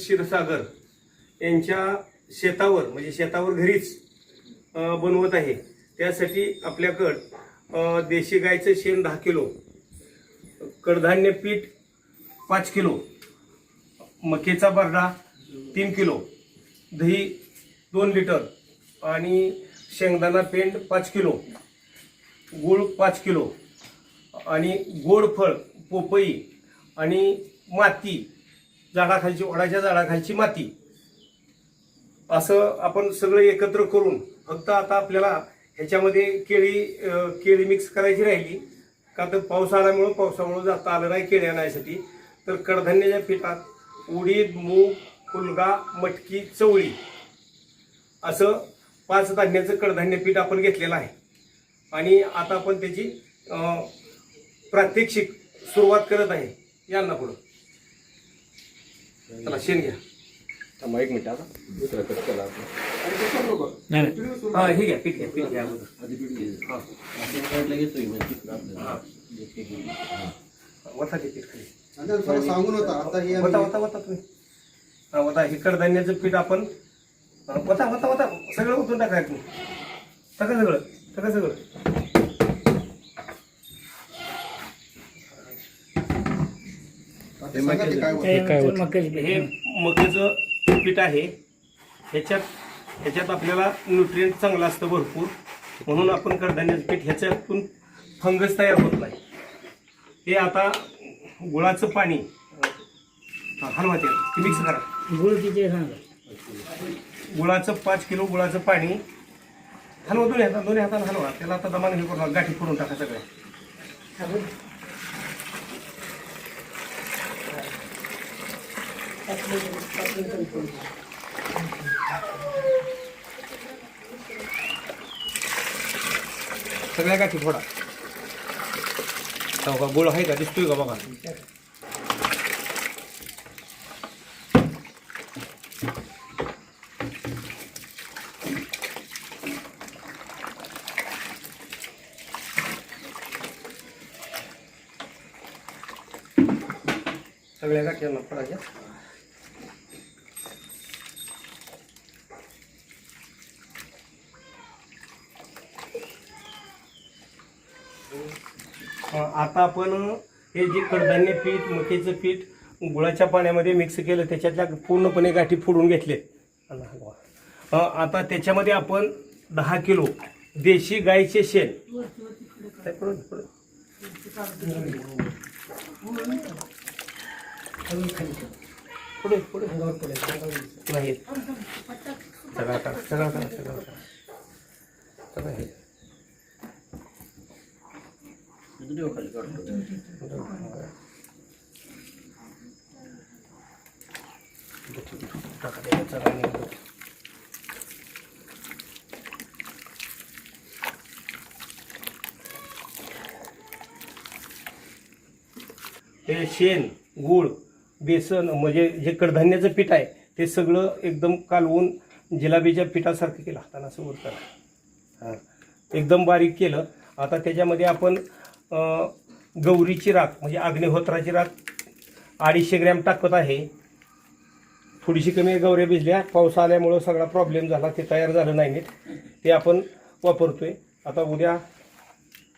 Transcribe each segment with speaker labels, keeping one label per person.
Speaker 1: क्षीरसागर यांच्या शेतावर म्हणजे शेतावर घरीच बनवत आहे. त्यासाठी आपल्याकडं देशी गायचं शेण दहा किलो कडधान्य पीठ पाच किलो मकेचा बरडा तीन किलो दही दोन लिटर आणि शेंगदाणा पेंड पाच किलो गूळ पाच किलो आणि गोड फळ पोपई आणि माती झाडाखालची वडाच्या झाडाखालची माती. असं आपण सगळं एकत्र करून फक्त आता आपल्याला ह्याच्यामध्ये केळी केळी मिक्स करायची राहिली. का तर पाऊस आल्यामुळं पावसामुळं जाता आलं नाही केळी आणायसाठी. तर कडधान्याच्या पिठात उडीद मूग फुलगा मटकी चवळी असं पाच धान्याचं कडधान्य पीठ आपण घेतलेलं आहे. आणि आता आपण त्याची प्रात्यक्षिक सुरुवात करत आहे. यांना पुढं. चला शेण घ्या.
Speaker 2: थांबा एक मिनिट आता दुसरा कट केला आपण.
Speaker 3: नाही नाही.
Speaker 1: हा हे घ्या पीठ घ्या पीठ घ्या अगोदर. हा.
Speaker 2: म्हणजे.
Speaker 1: हा.
Speaker 2: हा.
Speaker 1: वता ते पीठ खाली.
Speaker 4: आणि थोडं सांगून होता आता हे
Speaker 1: वता वता वता तुम्ही. हा वता हे कडधान्याचं पीठ आपण हा, वता वता वता. सगळं उतरून टाकाय तुम्ही टाका सगळं टाका सगळं.
Speaker 4: ते सांगा ते काय होतं.
Speaker 3: ते
Speaker 5: काय होतं?
Speaker 3: मक्याचं
Speaker 1: हे
Speaker 3: पीठ.
Speaker 1: मकेचं पीठ आहे. ह्याच्यात ह्याच्यात आपल्याला न्यूट्रिएंट चांगलं असतं भरपूर. म्हणून आपण कडधान्याचं पीठ ह्याच्यातून फंगस तयार होत नाही. हे आता गुळाचं पाणी हा, हलवा ते. मिक्स करा.
Speaker 3: गुळ किती आहे सांगा?
Speaker 1: गुळाचं पाच किलो गुळाचं पाणी. हलवा दोन्ही हातात दोन्ही हाताने हलवा. त्याला आता दमाने हे करून गाठी फोडून टाका सगळ्या. सगळ्या गाठी फोडा. हो का? गोळा आहे का? दिसतोय का बघा? सगळ्या गाठ्यांना फोडायच्या आता आपण हे जे कडधान्य पीठ मकेचं पीठ गुळाच्या पाण्यामध्ये मिक्स केलं त्याच्यातल्या पूर्णपणे गाठी फोडून घेतले. आता त्याच्यामध्ये आपण दहा किलो देशी गाईचे शेण. पुढे पुढे. नाही. सगळा हे
Speaker 2: काढतो.
Speaker 1: हे शेण गूळ बेसन म्हणजे जे कडधान्याचं पीठ आहे ते सगळं एकदम कालवून जिलाबीच्या पिठासारखं केलं हाताना असं करा. हां. एकदम बारीक केलं. आता त्याच्यामध्ये आपण गौरीची राख म्हणजे अग्निहोत्राची राख अडीचशे ग्रॅम टाकत आहे. थोडीशी कमी गौऱ्या भिजल्या पाऊस आल्यामुळं सगळा प्रॉब्लेम झाला ते तयार झालं नाही नीट. ते आपण वापरतो आहे आता उद्या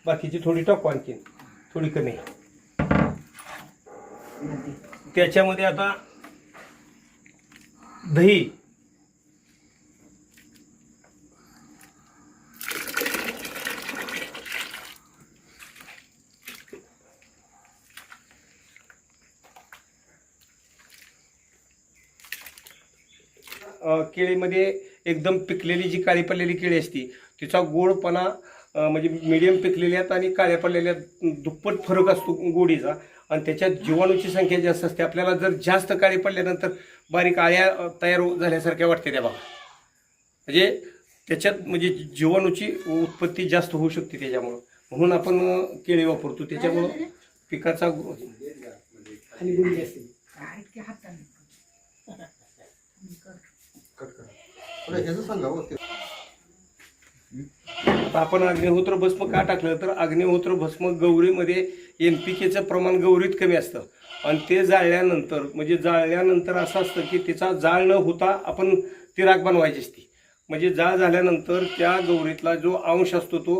Speaker 1: बाकीची थोडी टाकू आणखीन थोडी कमी. त्याच्यामध्ये आता दही केळीमध्ये एकदम पिकलेली जी काळी पडलेली केळी असती तिचा गोडपणा म्हणजे मिडियम पिकलेल्यात आणि काळ्या पडलेल्यात दुप्पट फरक असतो गोडीचा. आणि त्याच्यात जीवाणूची संख्या जास्त असते. आपल्याला जर जास्त काळी पडल्यानंतर बारीक आळ्या तयार झाल्यासारख्या वाटते त्या बाबा म्हणजे त्याच्यात म्हणजे जीवाणूची उत्पत्ती जास्त होऊ शकते त्याच्यामुळं. म्हणून आपण केळी वापरतो. त्याच्यामुळं पिकाचा गो- खाली गोडी असते
Speaker 4: कट करा. थोडं ह्याचं सांगा हो ते.
Speaker 1: आता आपण अग्निहोत्र भस्म का टाकलं? तर अग्निहोत्र भस्म गौरीमध्ये एन पी केचं प्रमाण गौरीत कमी असतं. आणि ते जाळल्यानंतर म्हणजे जाळल्यानंतर असं असतं की तिचा जाळ न होता आपण ती राख बनवायची असती. म्हणजे जाळ झाल्यानंतर त्या गौरीतला जो अंश असतो तो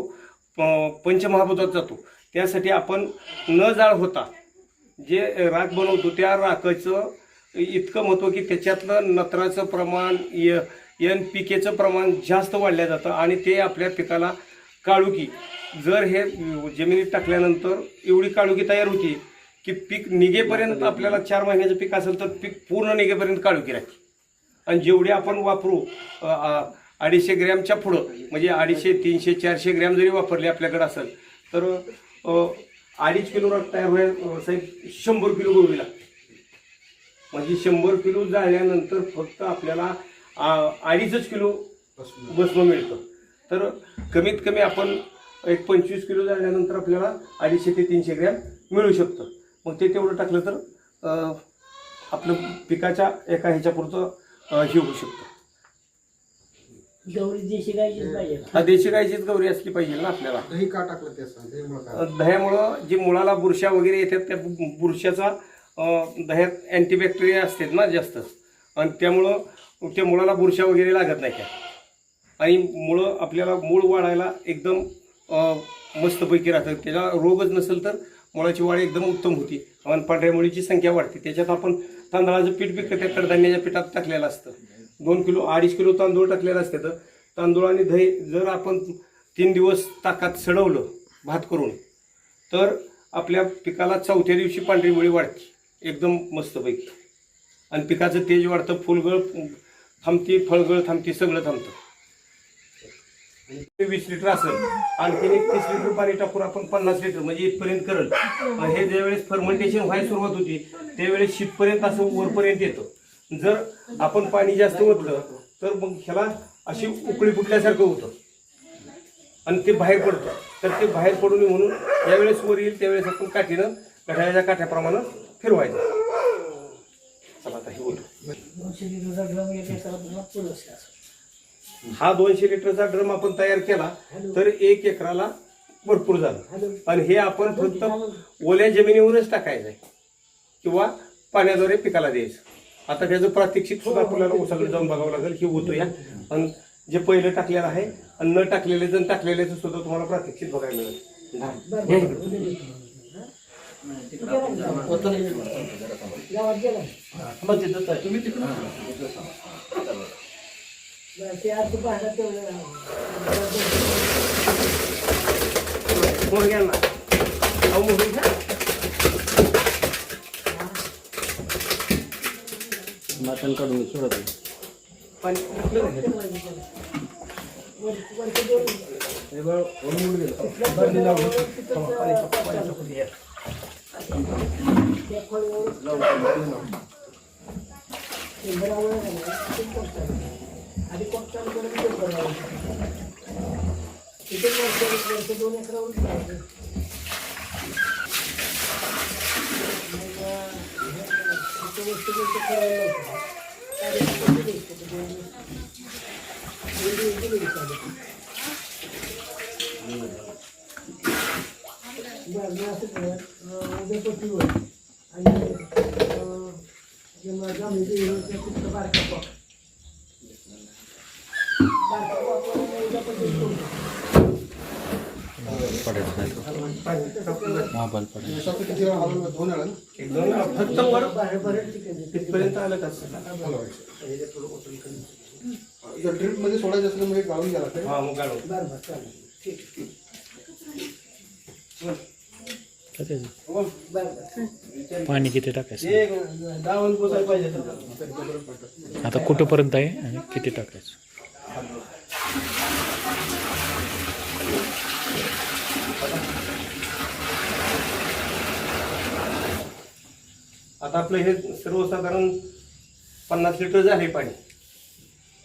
Speaker 1: पंचमहाभूतात जातो. त्यासाठी आपण न जाळ होता जे राख बनवतो त्या राखाचं इतकं महत्त्व की त्याच्यातलं नत्राचं प्रमाण य एन पी केचं प्रमाण जास्त वाढलं जातं आणि ते आपल्या पिकाला काळुकी. जर हे जमिनीत टाकल्यानंतर एवढी काळुकी तयार होती की पीक निघेपर्यंत आपल्याला चार महिन्याचं पीक असेल तर पीक पूर्ण निघेपर्यंत काळुकी राहते. आणि जेवढे आपण वापरू अडीचशे ग्रॅमच्या पुढं म्हणजे अडीचशे तीनशे चारशे ग्रॅम जरी वापरले आपल्याकडे असेल तर अडीच किलो तयार व्हायला साहेब शंभर किलो गहू लागते. म्हणजे शंभर किलो जाळल्यानंतर फक्त आपल्याला अडीचच किलो भस्म मिळतं. तर कमीत कमी आपण एक पंचवीस किलो जाळल्यानंतर आपल्याला अडीचशे ते तीनशे ग्रॅम मिळू शकतं. मग ते तेवढं टाकलं तर अ, आपलं पिकाच्या एका ह्याच्यापुरतं हे होऊ शकतं.
Speaker 3: गौरी देशी गायचीच पाहिजे
Speaker 1: हा देशी गायचीच गौरी असली पाहिजे ना आपल्याला.
Speaker 4: दही का टाकलं ते सांग दहीमुळं काय
Speaker 1: दह्यामुळं जी मुळाला बुरशा वगैरे येतात त्या बु- बुरशाचा अं, दह्यात अँटीबॅक्टेरिया असतात ना जास्त. आणि त्यामुळं त्या मुळाला बुरशा वगैरे लागत नाही त्या. आणि मुळं आपल्याला मूळ वाढायला एकदम मस्तपैकी राहतं. त्याला रोगच नसेल तर मुळाची वाढ एकदम उत्तम होती. आणि पांढऱ्या मुळीची संख्या वाढते. त्याच्यात आपण तांदळाचं पीठ बी त्या कडधान्याच्या पिठात टाकलेलं असतं. दोन किलो अडीच किलो तांदूळ टाकलेलं असतं तर तांदूळ आणि दही जर आपण तीन दिवस ताकात सडवलं भात करून तर आपल्या पिकाला चौथ्या दिवशी पांढरी मुळी वाढते. एकदम मस्तपैकी. आणि पिकाचं तेज वाढतं फुलगळ थांबती फळगळ थांबती सगळं थांबतं. वीस लिटर असेल आणखीन एक तीस लिटर पाणी टाकून आपण पन्नास लिटर म्हणजे इथपर्यंत करल. हे ज्यावेळेस फर्मेंटेशन व्हायला सुरुवात होती त्यावेळेस शीतपर्यंत असं वरपर्यंत येतं. जर आपण पाणी जास्त ओतलं तर मग ह्याला अशी उकळी फुटल्यासारखं होतं. आणि ते बाहेर पडतं. तर ते बाहेर पडू नये म्हणून ज्यावेळेस वर येईल त्यावेळेस आपण काठीनं घड्याळ्याच्या काठ्याप्रमाणे फिरवायचं. चला आता हे बोलू.
Speaker 3: दोनशे लिटरचा ड्रम
Speaker 1: हा दोनशे लिटरचा आपण तयार केला तर एक एकराला भरपूर झालं. आणि हे आपण फक्त ओल्या जमिनीवरच टाकायचं आहे. किंवा पाण्याद्वारे पिकाला द्यायचं. आता त्याचं प्रात्यक्षिक सुद्धा आपल्याला उसाकडे जाऊन बघावं लागेल हे होतं या. आणि जे पहिलं टाकलेलं आहे आणि न टाकलेले जण टाकलेल्याचं सुद्धा तुम्हाला प्रात्यक्षिक बघायला मिळेल.
Speaker 2: मटण काढून सोडत नाही.
Speaker 1: पाणी टाकलं का ह्याच्यात?
Speaker 3: ते करून तिथे वर्ष- वर्ष दोन एकरावर करायचं. मग, अं, करायला दोन- बरं, मी असं करेन, अं, उद्या पट्टीवर आणि अं, जे माझा म्हणजे हे तिथलं बारका पॉट. बारका पॉटवर मी उद्या पट्टी करू.
Speaker 4: दिवसाचं किती वेळा हलवलं दोन वेळा ना
Speaker 1: एकदम फक्त वर तिथपर्यंत आलं का
Speaker 4: जर ड्रिपमध्ये सोडायचं असेल हे गाळून घ्या लागतं
Speaker 1: हा मग गाडो
Speaker 3: बरं बरं चालेल ठीक
Speaker 5: पाणी किती टाकायचं. आता कुठंपर्यंत आहे आणि किती टाकायचं?
Speaker 1: आता आपलं हे सर्वसाधारण पन्नास लिटर झाले पाणी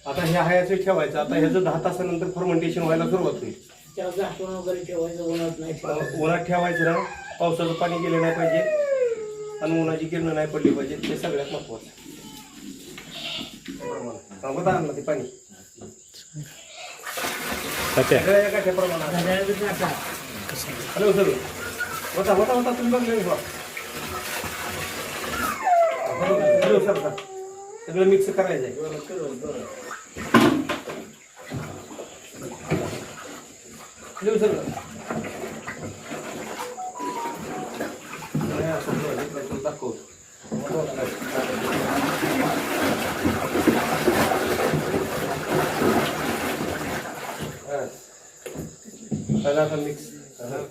Speaker 1: आता हे हायाचं ठेवायचं. आता ह्याचं दहा तासानंतर फर्मेंटेशन व्हायला सुरुवात होईल.
Speaker 3: त्याला झाकून वगैरे ठेवायचं उन्हात नाही ठेवायचं.
Speaker 1: उन्हात ठेवायचं ना. पावसाचं पाणी गेलं नाही पाहिजे आणि उन्हाची किरणं नाही पडली पाहिजे ते सगळ्यात महत्वाचं सांगता आणलं ते पाणी. काठ्या प्रमाणात. Hello sir. होता होता होता तुम्ही बघले हॅलो सर. सगळं मिक्स करायचं आहे. Hello sir. पहिला आता मिक्स